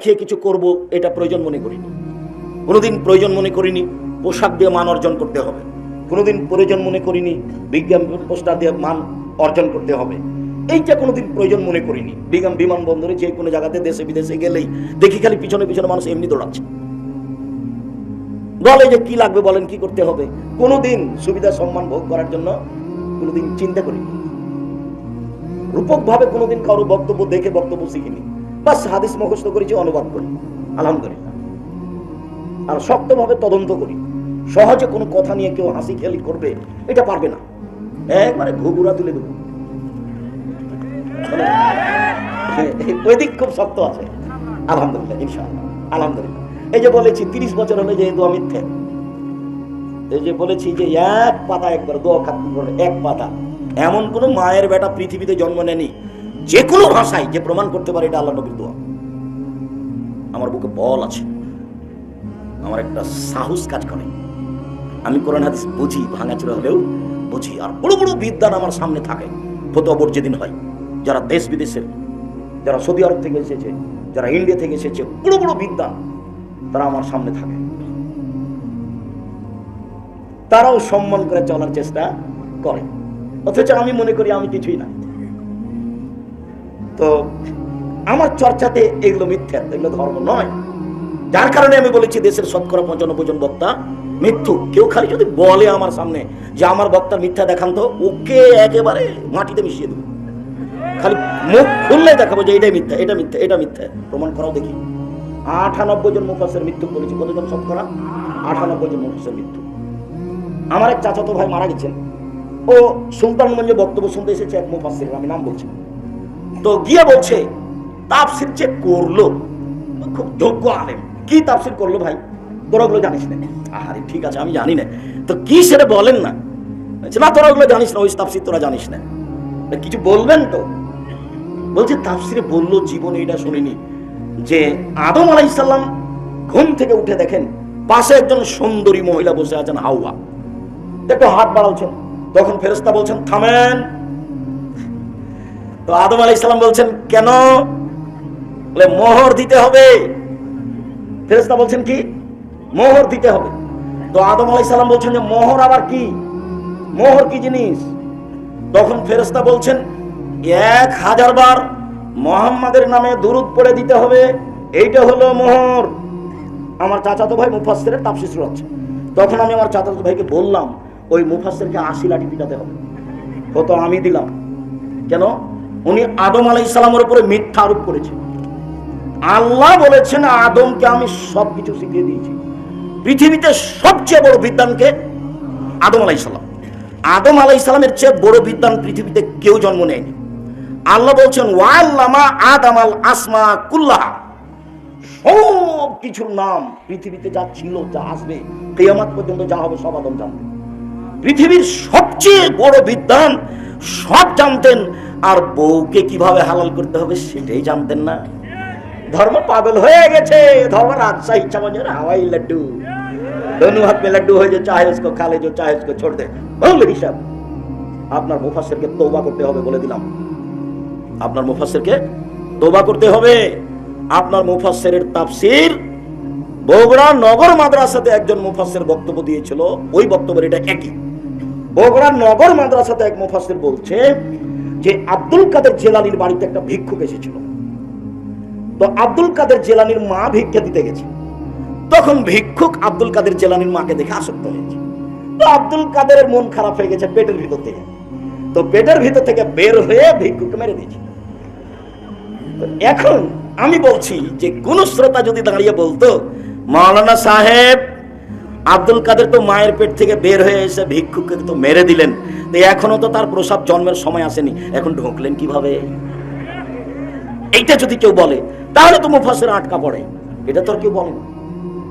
খেয়ে কিছু করব, এটা প্রয়োজন মনে করিনি। কোনোদিন প্রয়োজন মনে করিনি পোশাক দিয়ে মান অর্জন করতে হবে। কোনোদিন প্রয়োজন মনে করিনি বিজ্ঞান পোস্টার দিয়ে মান অর্জন করতে হবে। এইটা কোনোদিন প্রয়োজন মনে করিনি। বিজ্ঞান বিমানবন্দরে যে কোনো জায়গাতে দেশে বিদেশে গেলেই দেখি খালি পিছনে পিছনে মানুষ এমনি দৌড়াচ্ছে। বলে যে কি লাগবে বলেন, কি করতে হবে? কোনোদিন সুবিধা সম্মান ভোগ করার জন্য কোনোদিন চিন্তা করিনি। রূপকভাবে কোনোদিন কারও বক্তব্য দেখে বক্তব্য শিখিনি। বাস হাদিস মুখস্থ করেছি, অনুবাদ করি। আলহামদুলিল্লাহ। আর শক্তভাবে তদন্ত করি। সহজে কোনো কথা নিয়ে কেউ হাসি খেলি করবে, এটা পারবে না। একবারে ঘুঘুরা তুলে দেবো। ওইদিক খুব শক্ত আছে। আলহামদুলিল্লাহ, ইনশাআল্লাহ। আলহামদুলিল্লাহ। এই যে বলেছি, তিরিশ বছর হলে যেহেতু আমি এই যে বলেছি যে এক পাতা একবার দোয়া খাতি করে, এক পাতা। এমন কোন মায়ের বেটা পৃথিবীতে জন্ম নেনি যে কোনো ভাষায় যে প্রমাণ করতে পারে এটা আল্লাহ নবীর দোয়া। আমার বুকে বল আছে। আমার একটা সাহস কাজ করে। আমি কোরআন হাদিস বুঝি, ভাঙাচুরা হলেও বুঝি। আর বড় বড় বিদ্যান আমার সামনে থাকে। ফতোবর যেদিন হয়, যারা দেশ বিদেশের, যারা সৌদি আরব থেকে এসেছে, যারা ইন্ডিয়া থেকে এসেছে, বড় বড় বিদ্যান তারা আমার সামনে থাকে। তারাও সম্মান করে চলার চেষ্টা করে। অথচ আমি মনে করি আমি কিছুই না তো আমার চর্চাতে এগুলো মিথ্যা, এগুলো ধর্ম নয়। যার কারণে আমি বলেছি দেশের শতকরা পঞ্চানব্বই জন বক্তা মৃত্যু। কেউ খালি যদি বলে আমার সামনে যে আমার বক্তার মিথ্যা দেখান তো ওকে একেবারে মাটিতে মিশিয়ে দেবো। খালি মুখ খুললে দেখাবো যে এটাই মিথ্যা, এটা মিথ্যা এটা মিথ্যা। প্রমাণ করাও দেখি। আটানব্বই জন মুফাসের মৃত্যু বলেছি। কতজন শতকরা? আটানব্বই জন মুফাসের মৃত্যু। আমার এক চাচাতো ভাই মারা গেছেন। ও সুলতানগঞ্জে বক্তব্য শুনতে এসেছে এক মুফাসির আমি নাম বলছি তো গিয়ে বলছে, তাফসির যে করল, খুব যোগ্য আলেম। কি তাফসির করল ভাই? তোরা ওগুলো জানিস না। আরে ঠিক আছে, আমি জানি না। তো কি সেটা বলেন না? না তোরা ওগুলো জানিস না, ওই তাফসির তোরা জানিস না। কিছু বলবেন তো? বলছে, তাফসিরে বলল, জীবনে এটা শুনিনি, যে আদম আলাইসাল্লাম ঘুম থেকে উঠে দেখেন, পাশে একজন সুন্দরী মহিলা বসে আছেন হাওয়া। একটু হাত বাড়াচ্ছেন তখন ফেরেস্তা বলছেন, থামেন। তো আদম আলাই ইসলাম বলছেন, কেন? বলে, মোহর দিতে হবে। ফেরেস্তা বলছেন কি? মোহর দিতে হবে। তো আদম আলাই সালাম বলছেন যে, মোহর আবার কি? মোহর কি জিনিস? তখন ফেরেস্তা বলছেন, এক হাজার বার মোহাম্মদের নামে দুরুদ পড়ে দিতে হবে। এইটা হলো মোহর। আমার চাচাতো ভাই মুফাসসিরের তাফসীর শোনাচ্ছে তখন আমি আমার চাচাতো ভাইকে বললাম, ওই মুফাসসিরকে আশি লাঠি পিটাতে হবে। কত আমি দিলাম। কেন? উনি আদম আলাই সালামের উপরে মিথ্যা আরোপ করেছেন আল্লাহ বলেছেন, আদমকে আমি সব কিছু শিখিয়ে দিয়েছি। পৃথিবীতে সবচেয়ে বড় বিদ্যানকে আদম আলাই সালাম। আদম আলাই সালামের চেয়ে বড় বিদ্যান পৃথিবীতে কেউ জন্ম নেয়নি। আল্লাহ বলছেন ওয়াল্লামা আদম আল আসমা কুল্লাহা। সব কিছুর নাম পৃথিবীতে যা ছিল, যা আসবে, কেয়ামাত পর্যন্ত যা হবে, সব আদম জানবে। পৃথিবীর সবচেয়ে বড় বিদ্যান সব জানতেন আর বউকে কিভাবে হালাল করতে হবে সেটাই জানতেন না ধর্ম পাগল হয়ে গেছে ধর্ম राजशाही समझ रहा हवाई लड्डू दोनों हाथ में लड्डू हो जो चाहे उसको खा ले जो चाहे उसको छोड़ दे বল হিসাব আপনার মুফাসসিরকে তওবা করতে হবে বলে দিলাম আপনার মুফাসসিরকে তওবা করতে হবে আপনার মুফাসসিরের তাফসীর বগুড়া নগর মাদ্রাসাতে একজন মুফাসসির বক্তব্য দিয়েছিল ওই বক্তব্যের এটা একই বগুড়া নগর মাদ্রাসাতে এক মুফাসসির বলছে যে আব্দুল কাদের জেলানির বাড়িতে একটা ভিক্ষুক এসেছিল। তো আব্দুল কাদের জেলানির মা ভিক্ষা দিতে গেছে। তখন ভিক্ষুক আব্দুল কাদের জেলানির মাকে দেখে আসক্ত হয়েছে। তো আব্দুল কাদেরের মন খারাপ হয়ে গেছে পেটের ভিতর থেকে। তো পেটের ভিতর থেকে বের হয়ে ভিক্ষুকে মেরে দিয়েছে। এখন আমি বলছি যে কোন শ্রোতা যদি দাঁড়িয়ে বলতো, মাওলানা সাহেব আব্দুল কাদের তো মায়ের পেট থেকে বের হয়ে এসে ভিক্ষুককে তো মেরে দিলেন। তো এখনও তো তার প্রসাব জন্মের সময় আসেনি। এখন ঢুকলেন কীভাবে? এইটা যদি কেউ বলে, তাহলে তো মুফাসের আটকা পড়ে। এটা তো কেউ বলে না।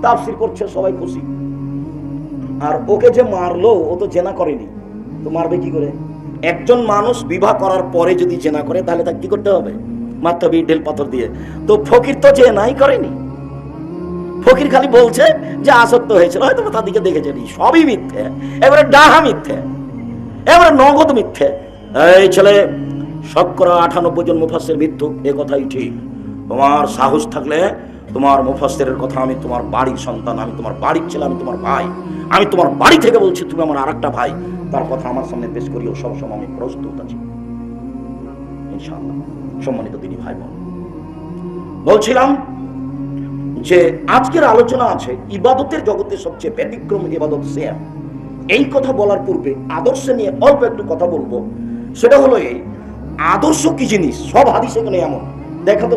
তাফসির করছে, সবাই খুশি। আর ওকে যে মারলো, ও তো জেনা করেনি। তো মারবে কি করে? একজন মানুষ বিবাহ করার পরে যদি জেনা করে, তাহলে তাকে কি করতে হবে? মারতে হবে ঢেল পাথর দিয়ে। তো ফকির তো জেনাই করেনি। ফকির খালি বলছে যে আসক্ত হয়েছিল, হয়তো বা তার দিকে দেখেছে নি। সবই মিথ্যে। এবারে ডাহা মিথ্যে। এবারে নগদ মিথ্যে। এই ছেলে, শতকরা আটানব্বই জন মুফাসের মৃত্যু, এ কথাই ঠিক। তোমার সাহস থাকলে তোমার মুফাসসিরের কথা আমি তোমার বাড়ির সন্তান, আমি তোমার বাড়ির ছেলে, আমি তোমার ভাই, আমি তোমার বাড়ি থেকে বলছি, তুমি আমার আরেকটা ভাই। তার কথা আমার সামনে পেশ করিও, সবসময় আমি প্রস্তুত আছি। সম্মানিত দিনী ভাই বোন বলছিলাম যে আজকের আলোচনা আছে, ইবাদতের জগতে সবচেয়ে ব্যতিক্রম ইবাদত সিয়াম। এই কথা বলার পূর্বে আদর্শ নিয়ে অল্প একটু কথা বলব। সেটা হলো এই, আদর্শ কি জিনিস? সব হাদিস এখানে এমন। দেখা তো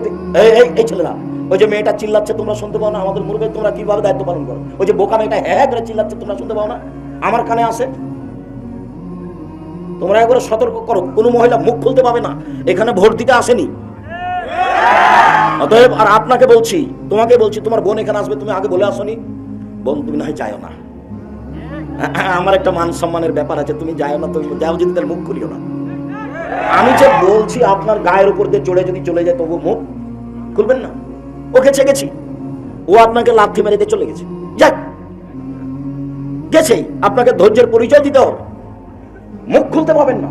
এই ছেলেরা, ওই যে মেয়েটা চিল্লাচ্ছে, তোমরা শুনতে পাও না আমাদের মুরবে তোমরা কীভাবে দায়িত্ব পালন করো? ওই যে বোকা মেয়েটা হ্যাঁ করে চিল্লাচ্ছে, তোমরা শুনতে পাও না? আমার কানে আসে? তোমরা একবার সতর্ক করো, কোনো মহিলা মুখ খুলতে পাবে না। এখানে ভোট দিতে আসেনি। অতএব আর আপনাকে বলছি, তোমাকে বলছি, তোমার বোন এখানে আসবে, তুমি আগে বলে আসনি। বোন, তুমি না হয় না। আমার একটা মান সম্মানের ব্যাপার আছে, তুমি যাও না, তুমি যাও যদি তার মুখ খুলিও না। আমি যে বলছি, আপনার গায়ের উপর দিয়ে চড়ে যদি চলে যায় তবু মুখ খুলবেন না। ওকে গেছি ও আপনাকে লাথি মেরে দিয়ে চলে গেছে। যাক, গেছেই। আপনাকে ধৈর্যের পরিচয় দিতে হবে। মুখ খুলতে পাবেন না।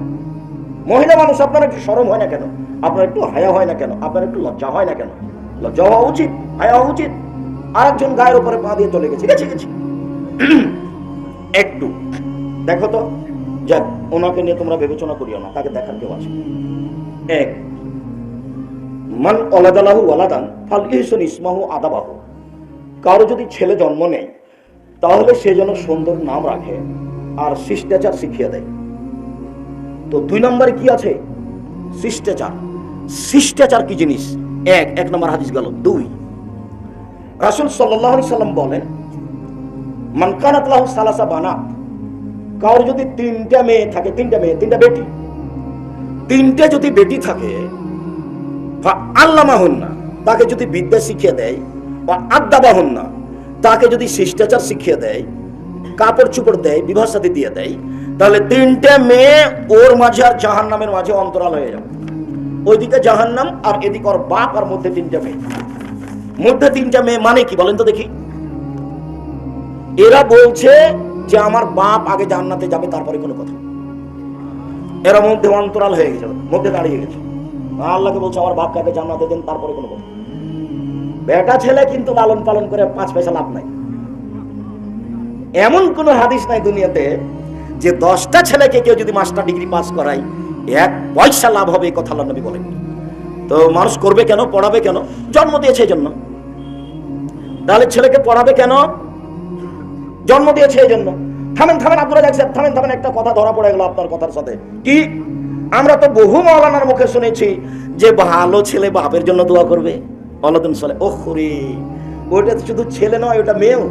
মহিলা মানুষ, আপনার একটু সরম হয় না কেন? আপনার একটু হায়া হয় না কেন? আপনার একটু লজ্জা হয় না কেন? লজ্জা হওয়া উচিত, হায়া হওয়া উচিত। আরেকজন গায়ের উপরে পা দিয়ে চলে গেছে। গেছে গেছে একটু। দেখো তো, যাক, ওনাকে নিয়ে তোমরা বিবেচনা করিও না, তাকে দেখার কেউ আছে? এক। মান অলাদালাহু ওয়ালাদান ফাল ইহসন ইসমাহু আদাবাহু। কারও যদি ছেলে জন্ম নেয়, তাহলে সে যেন সুন্দর নাম রাখে আর শিষ্টাচার শিখিয়ে দেয়। তো দুই নম্বরে কি আছে? শিষ্টাচার। শিষ্টাচার কি জিনিস? এক এক নম্বর হাদিস গেল। দুই, রাসুল সাল্লাহ সাল্লাম বলেন মানকানাত লাহু সালাসা বানাত কারোর যদি তিনটা মেয়ে থাকে, তিনটা মেয়ে, তিনটা বেটি, তিনটে যদি বেটি থাকে আল্লামা হন না তাকে যদি বিদ্যা শিখিয়ে দেয়, বা আড্ডা হন না তাকে যদি শিষ্টাচার শিখিয়ে দেয়, কাপড় চুপড় দেয়, বিবাহ সাথে দিয়ে দেয় তাহলে তিনটে মেয়ে ওর মাঝে আর জাহান নামের মাঝে অন্তরাল হয়ে যাবে। ওইদিকে জাহান নাম আর এদিকে ওর বাপ আর মধ্যে তিনটে মেয়ে। মধ্যে তিনটা মেয়ে মানে কি বলেন তো দেখি। এরা বলছে যে আমার বাপ আগে জান্নাতে যাবে, তারপরে কোনো কথা। এরা মধ্যে অন্তরাল হয়ে গেছে, মধ্যে দাঁড়িয়ে গেছে। আল্লাহকে বলছে, আমার বাপকে আগে জান্নাতে দেন, তারপরে কোনো কথা। বেটা ছেলে কিন্তু লালন পালন করে পাঁচ পয়সা লাভ নাই। এমন কোন হাদিস নাই দুনিয়াতে যে দশটা ছেলেকে কেউ যদি মাস্টার ডিগ্রি পাস করায়, এক পয়সা লাভ হবে এই কথা আল্লাহ নবী বলেন তো মানুষ করবে কেন, পড়াবে কেন? জন্ম দিয়েছে এই জন্য। তাহলে ছেলেকে পড়াবে কেন? জন্ম দিয়েছে এই জন্য। থামেন থামেন আব্দুল রাজাক সাহেব, থামেন থামেন, একটা কথা ধরা পড়ে গেল আপনার কথার সাথে। কি? আমরা তো বহু মাওলানার মুখে শুনেছি যে ভালো ছেলে বাপের জন্য দোয়া করবে। অলাদুন সালে ও রে ওইটা শুধু ছেলে নয় ওটা মেয়েও।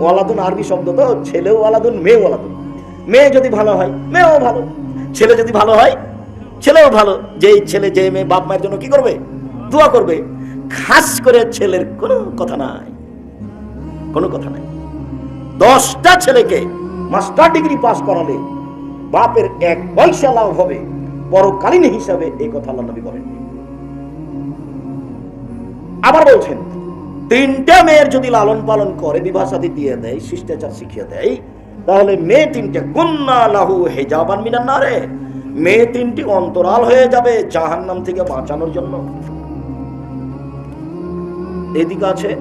ওয়ালাদুন আরবি শব্দ তো, ছেলেও ওয়ালাদুন মেয়ে ওয়ালাদুন মেয়ে যদি ভালো হয়, মেয়েও ভালো। ছেলে যদি ভালো হয়, ছেলেও ভালো। যেই ছেলে যে মেয়ে বাপ মায়ের জন্য কি করবে? দোয়া করবে। খাস করে ছেলের কোনো কথা নাই। কোনো কথা নাই। দশটা ছেলেকে মাস্টার ডিগ্রি পাস করালে বাপের এক পয়সা লাভ হবে। পরকালীন হিসাবে এই কথা আল্লাহ নবী বলেন। আবার বলছেন, তিনটা মেয়ের যদি লালন পালন করে সাথী দিয়ে দেয়, শিষ্টাচার শিখিয়ে দেয় তাহলে মেয়ে তিনটে কন্যা লাহু হেজাবান মিনার না রে মেয়ে তিনটি অন্তরাল হয়ে যাবে জাহান্নাম থেকে বাঁচানোর জন্য। এদিকে আছে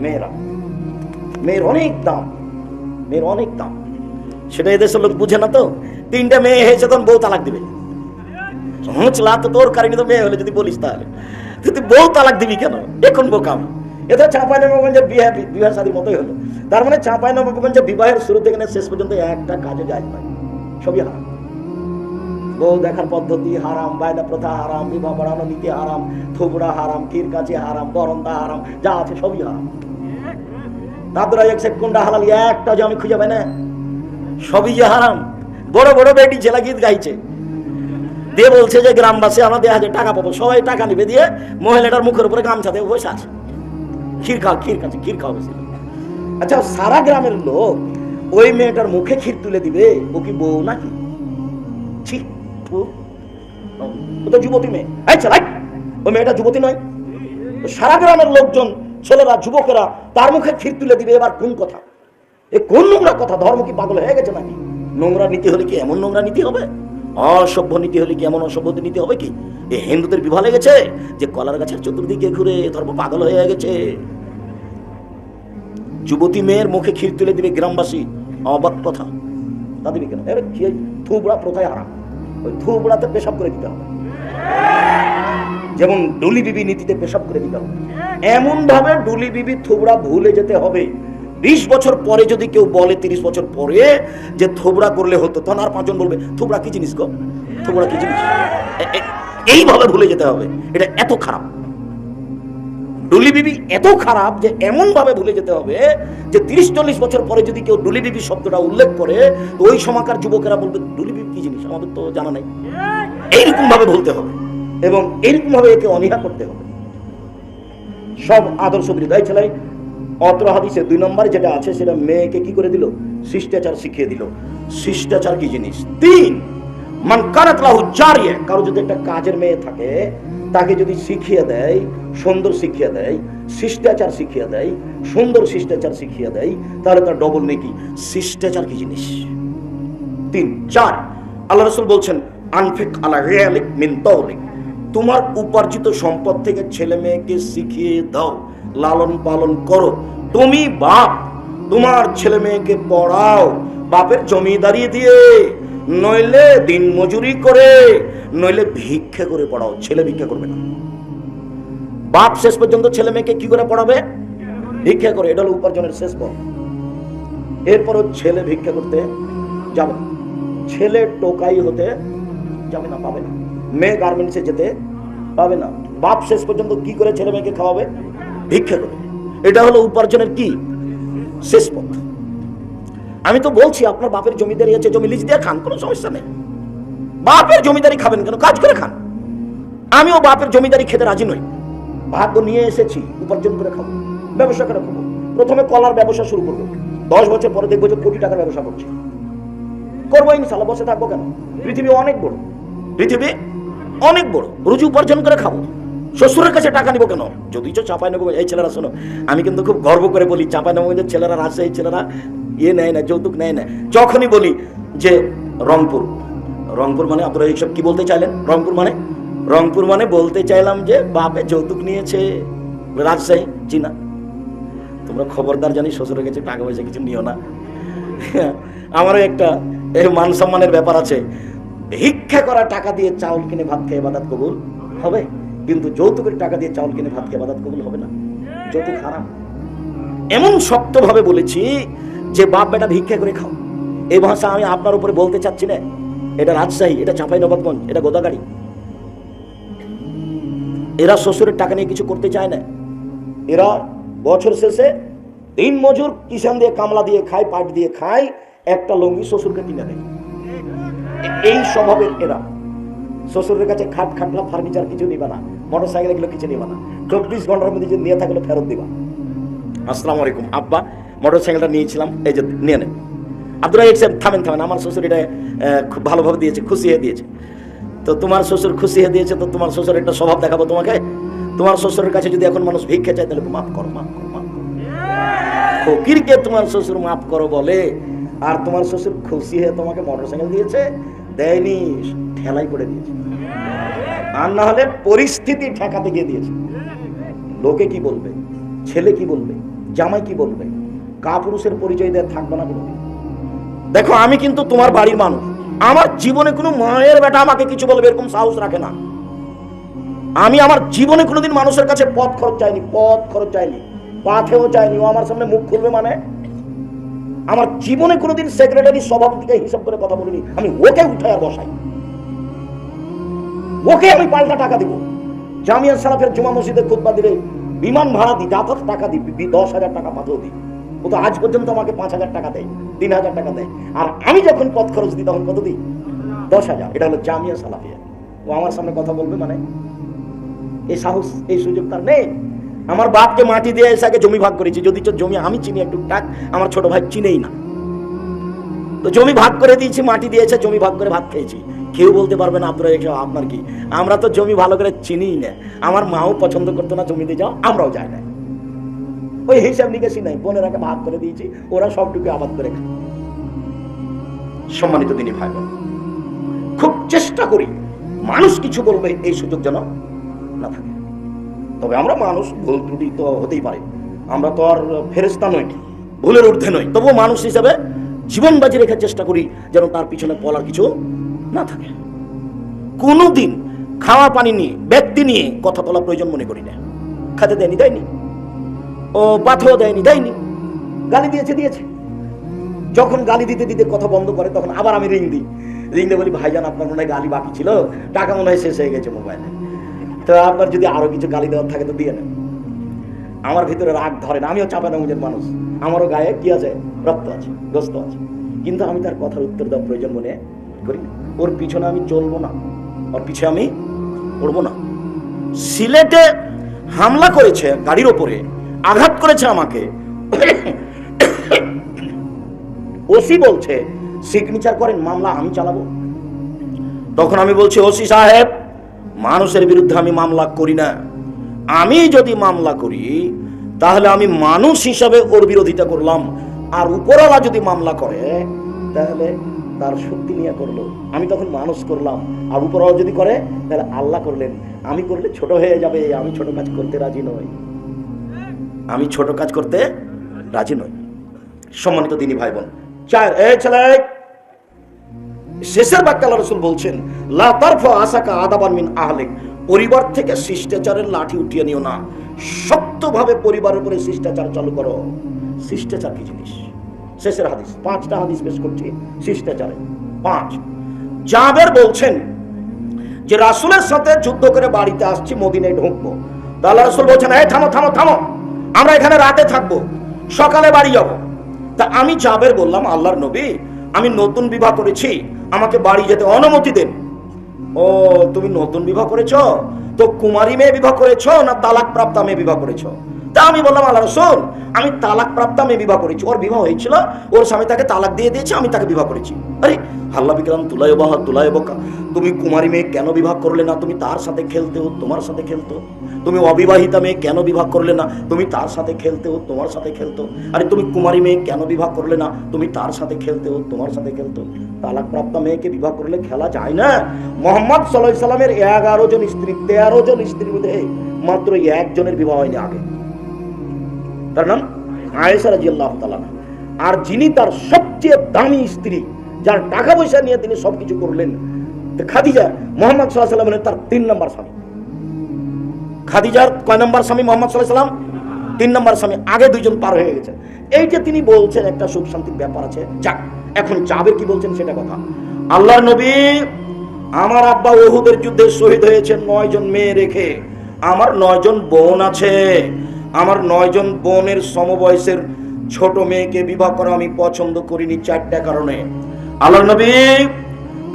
মেয়েরা। মেয়ের অনেক দাম। মেয়ের অনেক দাম। সেটা এদেশের লোক বুঝে না তো? তিনটা মেয়ে হয়েছে তখন বউ তালাক দিবে। হুঁচলা তো তোর কারণে তো মেয়ে হলে যদি বলিস তাহলে। তুই বউ তালাক দিবি কেন? এখন বোকাম। এটা চাঁপাই নবাবগঞ্জের বিয়ে বিবাহ শাদীর মতোই হলো। তার মানে চাঁপাই নবাবগঞ্জের বিবাহের শুরু থেকে শেষ পর্যন্ত একটা কাজে যায় নাই সবই হারাম। বউ দেখার পদ্ধতি হারাম বায়না প্রথা হারাম, বিবাহ বাড়ানো নীতি হারাম, থুবড়া হারাম ক্ষীর কাছে হারাম, বরন্দা হারাম, যা আছে সবই হারাম। তারপরে এক কোনটা হালাল, একটা যে আমি খুঁজে পাই না। সবই যে হারাম। বড় বড় বেটি ছেলে গীত গাইছে। দিয়ে বলছে যে গ্রামবাসী আমরা হাজার টাকা পাবো। সবাই টাকা নিবে দিয়ে মহিলাটার মুখের উপরে গামছা দিয়ে বসে ক্ষীর খাও, ক্ষীর খাচ্ছে, ক্ষীর খাও বেশি। আচ্ছা সারা গ্রামের লোক ওই মেয়েটার মুখে ক্ষীর তুলে দিবে? ও কি বউ নাকি? ও তো যুবতী মেয়ে। ওই মেয়েটা যুবতী নয়। সারা গ্রামের লোকজন, ছেলেরা, যুবকেরা তার মুখে ক্ষীর তুলে দিবে। এবার কোন কথা? এ কোন নোংরা কথা? ধর্ম কি পাগল হয়ে গেছে নাকি? নোংরা নীতি হলে কি এমন নোংরা নীতি হবে? অসভ্য নীতি হলে কি এমন অসভ্য নীতি হবে কি? এ হিন্দুদের বিভা লেগেছে যে কলার গাছের চতুর্দিকে ঘুরে ধর্ম পাগল হয়ে গেছে। যুবতী মেয়ের মুখে ক্ষীর তুলে দিবে গ্রামবাসী অবাক কথা। তা দিবে কেন? এর থুবড়া প্রথায় হারাম। ওই থুবড়াতে পেশাব করে দিতে হবে। যেমন ডুলি বিবি নীতিতে পেশাব করে দিতে হবে। এমন ভাবে ডুলি বিবি থুবড়া ভুলে যেতে হবে। বিশ বছর পরে যদি কেউ বলে তিরিশ বছর পরে যে থুবড়া করলে হতো, তখন আর পাঁচজন বলবে, থুবড়া কি জিনিস গো? থুবড়া কি জিনিস? এইভাবে ভুলে যেতে হবে। এটা এত খারাপ। ডুলি বিবি এত খারাপ যে ভুলে যেতে হবে যে তিরিশ চল্লিশ বছর পরে যদি কেউ ডুলি বিবি শব্দটা উল্লেখ করে, তো ওই সময়কার যুবকেরা বলবে, ডুলি বিবি কি জিনিস? আমাদের তো জানা নাই। এইরকম ভাবে বলতে হবে এবং এইরকম ভাবে একে অনীহা করতে হবে। সব আদর্শ বিরোধী ছেলে অত্র হাদিসে দুই নম্বরে যেটা আছে, সেটা মেয়েকে কি করে দিল? শিষ্টাচার শিখিয়ে দিল। শিষ্টাচার কি জিনিস? তিন, মান কারাত লাহু জারিয়া, কারও যদি একটা কাজের মেয়ে থাকে, তাকে যদি শিখিয়ে দেয়, সুন্দর শিখিয়ে দেয়, শিষ্টাচার শিখিয়ে দেয়, সুন্দর শিষ্টাচার শিখিয়ে দেয়, তাহলে তার ডবল নেকি। শিষ্টাচার কি জিনিস? তিন, চার, আল্লাহ রসুল বলছেন, আনফিক আলা রিয়ালিক মিন তোমার উপার্জিত সম্পদ থেকে ছেলে মেয়েকে শিখিয়ে দাও। লালন পালন করো। তুমি বাপ, তোমার ছেলে মেয়েকে পড়াও, বাপের জমিদারি দিয়ে, নইলে দিন মজুরি করে, নইলে ভিক্ষা করে পড়াও, ছেলে ভিক্ষা করবে না। বাপ শেষ পর্যন্ত ছেলে মেয়েকে কি করে পড়াবে? ভিক্ষা করে, এটা হলো উপার্জনের শেষ পথ। এরপরও ছেলে ভিক্ষা করতে যাবে ছেলে টোকাই হতে যাবে না, পাবে না। মেয়ে গার্মেন্টসে যেতে পাবে না। বাপ শেষ পর্যন্ত কি করে ছেলে মেয়েকে খাওয়াবে? ভিক্ষা করে। এটা হলো উপার্জনের কি? শেষ পথ। আমি তো বলছি, আপনার বাপের জমিদারি আছে, জমি লিজ দিয়ে খান, কোনো সমস্যা নেই। বাপের জমিদারি খাবেন কেন? কাজ করে খান। আমিও বাপের জমিদারি খেতে রাজি নই। ভাগ্য নিয়ে এসেছি, উপার্জন করে খাব। ব্যবসা করে খাব। প্রথমে কলার ব্যবসা শুরু করব। দশ বছর পরে দেখব যে কোটি টাকার ব্যবসা করছি। করব ইনশাল্লাহ বসে থাকব কেন? পৃথিবী অনেক বড়। পৃথিবী অনেক বড়। রুজি উপার্জন করে খাব। শ্বশুরের কাছে টাকা নিবো কেন? যদি তো চাপাই নেব, এই ছেলেরা শোনো, আমি কিন্তু খুব গর্ব করে বলি চাপাই নেব ছেলেরা এই ছেলেরা ইয়ে নেয় না, যৌতুক নেয় না। যখনই বলি যে রংপুর রংপুর মানে আপনারা এইসব কি বলতে চাইলেন? রংপুর মানে? রংপুর মানে বলতে চাইলাম যে বাপে যৌতুক নিয়েছে রাজশাহী চিনা তোমরা খবরদার জানি, শ্বশুরের কাছে টাকা পয়সা কিছু নিও না। আমারও একটা এই মান সম্মানের ব্যাপার আছে। ভিক্ষা করা টাকা দিয়ে চাউল কিনে ভাত খেয়ে বাদাত কবুল হবে? কিন্তু যৌতুকের টাকা দিয়ে চাউল কিনে ভাত খেয়ে বাদাত কবুল হবে না। যৌতুক হারাম। এমন শক্তভাবে বলেছি যে বাপ বেটা ভিক্ষা করে খাও। এই ভাষা আমি আপনার উপরে বলতে চাচ্ছি না। এটা রাজশাহী, এটা চাঁপাই নবাবগঞ্জ এটা গোদাগাড়ি। এরা শ্বশুরের টাকা নিয়ে কিছু করতে চায় না। এরা বছর শেষে দিন মজুর কিষান দিয়ে কামলা দিয়ে খায়, পাট দিয়ে খায়, একটা লঙ্গি শ্বশুরকে কিনে দেয়। এই স্বভাবের এরা। শ্বশুরের কাছে খাট, খাটলা, ফার্নিচার কিছু নিবা না। মোটর সাইকেল এগুলো কিছু নিবা না। চব্বিশ ঘণ্টার মধ্যে যে নিয়ে থাকলে ফেরত দিবা। আসসালামু আলাইকুম। আব্বা মোটর সাইকেলটা নিয়েছিলাম। এই যে নিয়ে নেন আব্দুল রাহিক সাহেব, থামেন থামেন। আমার শ্বশুর এটা খুব ভালোভাবে দিয়েছে, খুশি হয়ে দিয়েছে। তো তোমার শ্বশুর খুশি হয়ে দিয়েছে, তো তোমার শ্বশুর একটা স্বভাব দেখাবো তোমাকে। তোমার শ্বশুরের কাছে যদি এখন মানুষ ভিক্ষা চায়, তাহলে মাফ করো মাফ করো মাফ করো। ফকিরকে তোমার শ্বশুর মাফ করো বলে, আর তোমার শ্বশুর খুশি হয়ে তোমাকে মোটর সাইকেল দিয়েছে দেয়নি, ঠেলাই করে দিয়েছে। আর না হলে পরিস্থিতি ঠেকাতে গিয়ে দিয়েছে। লোকে কি বলবে? ছেলে কি বলবে? জামাই কি বলবে? কাপুরুষের পরিচয় দেওয়া থাকবে না কোনোদিন। দেখো, আমি কিন্তু তোমার বাড়ির মানুষ। আমার জীবনে কোনো মায়ের বেটা আমাকে কিছু বলবে এরকম সাহস রাখে না। আমি আমার জীবনে কোনোদিন মানুষের কাছে পথ খরচ চাইনি, পথ খরচ চাইনি, পাথেও চাইনি। ও আমার সামনে মুখ খুলবে মানে? আমার জীবনে কোনোদিন সেক্রেটারি সভাপতিকে হিসাব করে কথা বলিনি। আমি ওকে উঠায় বসাই। ওকে আমি পাল্টা টাকা দিব। জামিয়া সালাফের জুমা মসজিদে খুতবা দিলে বিমান ভাড়া দিই যাতায়াত টাকা দিই দশ হাজার টাকা পাথর দিই ও তো আজ পর্যন্ত আমাকে পাঁচ হাজার টাকা দেয়, তিন হাজার টাকা দেয়। আর আমি যখন পথ খরচ দিই তখন কত দিই? দশ হাজার। এটা হলো জামিয়া সালাফিয়া ও আমার সামনে কথা বলবে মানে? এই সাহস, এই সুযোগ তার নেই। আমার বাপকে মাটি দিয়ে এসে জমি ভাগ করেছি, যদি জমি আমি চিনি একটু টাক, আমার ছোট ভাই চিনেই না। তো জমি ভাগ করে দিয়েছি, মাটি দিয়েছে জমি ভাগ করে ভাত খেয়েছি। কেউ বলতে পারবে না, আপনারা আপনার কি? আমরা তো জমি ভালো করে চিনিই না। আমার মাও পছন্দ করতো না জমি দিয়ে যাও আমরাও যাই না। ওই হিসাব নিকেশই নাই বোনেরাকে ভাগ করে দিয়েছি, ওরা সবটুকু আবাদ করে খায়। সম্মানিত তিনি ভাই খুব চেষ্টা করি মানুষ কিছু বলবে, এই সুযোগ যেন না থাকে। তবে আমরা মানুষ, ভুল ত্রুটি তো হতেই পারে। আমরা তো আর ফেরেস্তা নই, ভুলের ঊর্ধ্বে নই। তবুও মানুষ হিসাবে জীবন বাজি রেখার চেষ্টা করি যেন তার পিছনে বলার কিছু না থাকে। কোনোদিন খাওয়া পানি নিয়ে, ব্যক্তি নিয়ে কথা বলা প্রয়োজন মনে করি না। খাতে দেয়নি দেয়নি। ও পাথর দেয়নি দেয়নি। গালি দিয়েছে দিয়েছে। যখন গালি দিতে দিতে কথা বন্ধ করে, তখন আবার আমি রিং দিই। রিং দিয়ে বলি, ভাইজান, আপনার মনে হয় গালি বাকি ছিল? টাকা মনে হয় শেষ হয়ে গেছে মোবাইলে। তো আপনার যদি আরও কিছু গালি দেওয়ার থাকে তো দিয়ে নেন। আমার ভিতরে রাগ ধরে না, আমিও চাপা নামুজের মানুষ। আমারও গায়ে কি আছে? রক্ত আছে, গোস্ত আছে। কিন্তু আমি তার কথার উত্তর দেওয়া প্রয়োজন মনে করি ওর পিছনে আমি চলবো না। ওর পিছে আমি পড়ব না। সিলেটে হামলা করেছে গাড়ির ওপরে, আঘাত করেছে আমাকে। ওসি বলছে সিগনেচার করেন, মামলা আমি চালাবো। তখন আমি বলছি, ওসি সাহেব মানুষের বিরুদ্ধে আমি মামলা করি না। আমি যদি মামলা করি, তাহলে আমি মানুষ হিসাবে ওর বিরোধিতা করলাম। আর উপরওয়ালা যদি মামলা করে, তাহলে তার শক্তি নিয়ে করল। আমি তখন মানুষ করলাম। আর উপরওয়ালা যদি করে, তাহলে আল্লাহ করলেন। আমি করলে ছোট হয়ে যাবে, আমি ছোট কাজ করতে রাজি নই। আমি ছোট কাজ করতে রাজি নই। সম্মানিত দিনী ভাই বোন, চার, এই ছেলে শেষের বাক্যে আল্লাহ রসুল বলছেন, লা তারফা আসাকা আদাবান মিন আহলিক। পরিবার থেকে শিষ্টাচারের লাঠি উঠিয়ে নিও না। শক্তভাবে পরিবারের উপরে শিষ্টাচার চালু করো। শিষ্টাচার কি জিনিস? শেষের হাদিস, পাঁচটা হাদিস পেশ করছি, শিষ্টাচারে। পাঁচ। জাবের বলছেন যে, রাসুলের সাথে যুদ্ধ করে বাড়িতে আসছি, মদিনায় ঢুকবো। তা আল্লাহ রাসূল বলছেন, এই থামো থামো থামো। আমরা এখানে রাতে থাকব। সকালে বাড়ি যাব। তা আমি জাবের বললাম, আল্লাহর নবী, আমি নতুন বিবাহ করেছি। আমাকে বাড়ি যেতে অনুমতি দেন। ও, তুমি নতুন বিবাহ করেছ? তো কুমারী মেয়ে বিবাহ করেছ না তালাক প্রাপ্তা মেয়ে বিবাহ করেছ? আমি বললাম, আল্লাহ রসুল, আমি তালাক প্রাপ্তা মেয়ে বিবাহ করেছি। ওর বিবাহ হয়েছিল, ওর স্বামী তাকে তালাক দিয়ে দিয়েছে, আমি তাকে বিবাহ করেছি। আরে আল্লাহ বিক্রম তুলাই বাহা তুলাই বকা, তুমি কুমারী মেয়ে কেন বিবাহ করলে না? তুমি তার সাথে খেলতেও তোমার সাথে খেলতো? তুমি অবিবাহিতা মেয়ে কেন বিবাহ করলে না? তুমি তার সাথে খেলতেও তোমার সাথে খেলতো? আরে, তুমি কুমারী মেয়ে কেন বিবাহ করলে না? তুমি তার সাথে খেলতেও তোমার সাথে খেলতো? তালাক প্রাপ্ত মেয়েকে বিবাহ করলে খেলা যায় না। মোহাম্মদ সাল্লাহ সাল্লামের এগারো জন স্ত্রী তেরো জন স্ত্রীর মধ্যে মাত্র একজনের বিবাহ হয়নি আগে। তার নাম আয়েশা রাজি আল্লাহ আর যিনি তার সবচেয়ে দামি স্ত্রী, যার টাকা পয়সা নিয়ে তিনি সবকিছু করলেন খাদিজা মোহাম্মদ সাল্লাহ সাল্লামের তার তিন নম্বর স্বামী। খাদিজার কয় নম্বর স্বামী মোহাম্মদ সাল্লাহ সাল্লাম? তিন নম্বর স্বামী, আগে দুইজন পার হয়ে গেছে। এই যে তিনি বলছেন, একটা সুখ শান্তির ব্যাপার আছে, যাক, এখন জাবের কি বলছেন সেটা কথা। আল্লাহর নবী আমার আব্বা ওহুদের যুদ্ধে শহীদ হয়েছে নয় জন মেয়ে রেখে, আমার নয় জন বোন আছে। আমার নয়জন বোনের সমবয়সের ছোট মেয়েকে বিবাহ করা আমি পছন্দ করিনি চারটা কারণে। আল্লাহর নবী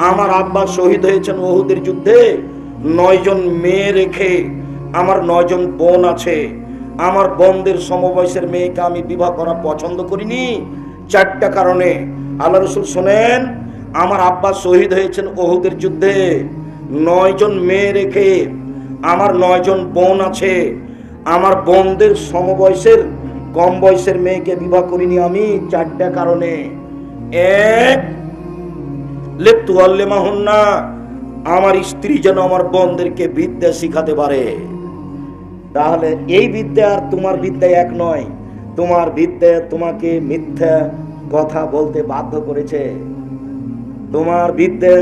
আমার আব্বা শহীদ হয়েছেন ওহুদের যুদ্ধে। নয়জন মেয়ে রেখে আমার নয়জন বোন আছে। আমার বোনদের সমবয়সের মেয়েকে আমি বিবাহ করা পছন্দ করিনি চারটা কারণে। আল্লাহ রসুল শোনেন, আমার আব্বা শহীদ হয়েছেন ওহুদের যুদ্ধে। নয়জন মেয়ে রেখে আমার নয়জন বোন আছে। আমার বোনদের সমবয়সের, কম বয়সের মেয়েকে বিবাহ করিনি আমি চারটা কারণে। এক, লেপ্তু আল্লেমাহুন্না আমার স্ত্রী যেন আমার বোনদেরকে বিদ্যা শিখাতে পারে। তাহলে এই বিদ্যা আর তোমার বিদ্যা এক নয়, তোমার বিদ্যা তোমাকে মিথ্যা কথা বলতে বাধ্য করেছে। তোমার বিদ্যা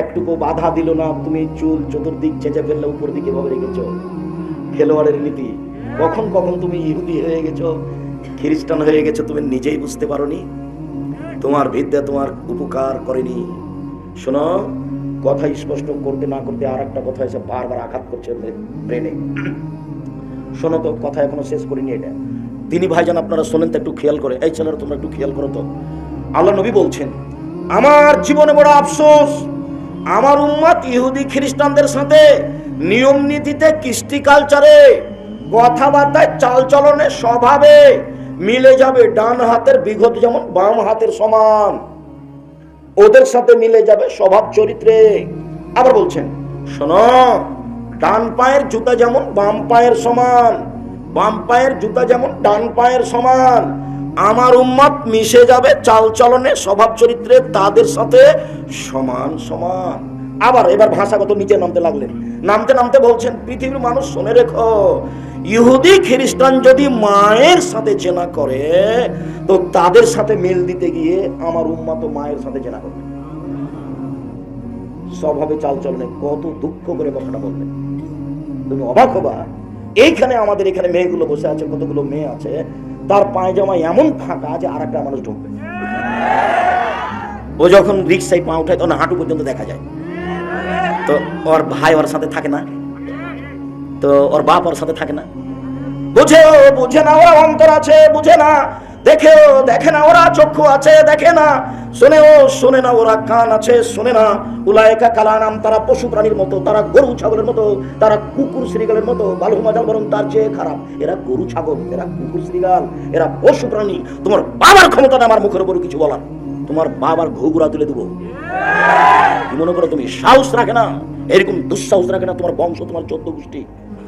একটুকু বাধা দিল না, তুমি চুল চতুর্দিক চেঁচে ফেললে, উপর দিকে ভাবে রেখেছো। খেলোয়াড়ের নীতি। কখন কখন তুমি ইহুদি হয়ে গেছো, খ্রিস্টান হয়ে গেছো, তুমি নিজেই বুঝতে পারোনি? তোমার বিদ্যা তোমার উপকার করেনি। শোনো কথা স্পষ্ট করতে না করতে আর একটা কথা এসে বারবার আঘাত করছে ব্রেনে। শোনো তো, কথা এখনও শেষ করিনি এটা। তিনি ভাইজান, আপনারা শোনেন তো একটু খেয়াল করে। এই ছেলেরা, তোমরা একটু খেয়াল করো তো। আল্লাহ নবী বলছেন, আমার জীবনে বড় আফসোস, আমার উম্মত ইহুদি খ্রিস্টানদের সাথে নিয়ম নীতিতে, কৃষ্টি কালচারে, কথাবার্তায়, চালচলনে স্বভাবে মিলে যাবে ডান হাতের বিগত যেমন বাম হাতের সমান। ওদের সাথে মিলে যাবে স্বভাব চরিত্রে। আবার বলছেন, শোনো, ডান পায়ের জুতা যেমন বাম পায়ের সমান, বাম পায়ের জুতা যেমন ডান পায়ের সমান, আমার উম্মত মিশে যাবে চাল চলনে স্বভাব চরিত্রে তাদের সাথে সমান সমান। আবার এবার ভাষাগত নিচে নামতে লাগলেন। নামতে নামতে বলছেন, পৃথিবীর মানুষ, শুনে রেখো, ইহুদি, খ্রিস্টান যদি মায়ের সাথে চেনা করে, তো তাদের সাথে মিল দিতে গিয়ে আমার উম্মত মায়ের সাথে চেনা করবে। স্বভাবে চাল চলনে কত দুঃখ করে কথাটা বলবেন তুমি অবাক হবা, এইখানে আমাদের এখানে মেয়েগুলো বসে আছে, কতগুলো মেয়ে আছে, তার পায়জামা এমন ফাঁকা যে আর একটা মানুষ ঢুকবে। ও যখন রিক্সায় পা উঠায়, তখন হাঁটু পর্যন্ত দেখা যায়। তো ওর ভাই ওর সাথে থাকে না। তো ওর বাপ ওর সাথে থাকে না। বুঝে বুঝে না, ওরা অন্তর আছে, বুঝে না। দেখে দেখে না, ওরা চক্ষু আছে, দেখে না। শোনে ও শোনে না, ওরা কান আছে, শোনে না। উলায়কা কালানাম, তারা পশু প্রাণীর মতো, তারা গরু ছাগলের মতো, তারা কুকুর শ্রীগালের মতো বালু মাজাল বরং তার চেয়ে খারাপ। এরা গরু ছাগল, এরা কুকুর শ্রীগাল, এরা পশু প্রাণী। তোমার বাবার ক্ষমতা আমার মুখের উপর কিছু বলার তোমার বাবার ঘুঘুরা তুলে দেবো। কি মনে করো তুমি? সাহস রাখে না। এরকম দুঃসাহস রাখে না তোমার বংশ, তোমার চোদ্দ গোষ্ঠী।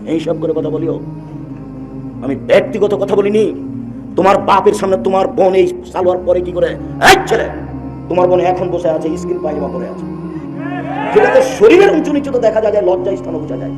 এইসব করে কথা বলিও। আমি ব্যক্তিগত কথা বলিনি। তোমার বাপের সামনে তোমার বোন এই সালোয়ার পরে কি করে? এই ছেলে! তোমার বোন এখন বসে আছে স্কিন পায়জামা পরে আছে। সেটা তো শরীরের উঁচু নিচু তো দেখা যায় লজ্জা স্থানে বোঝা যায়।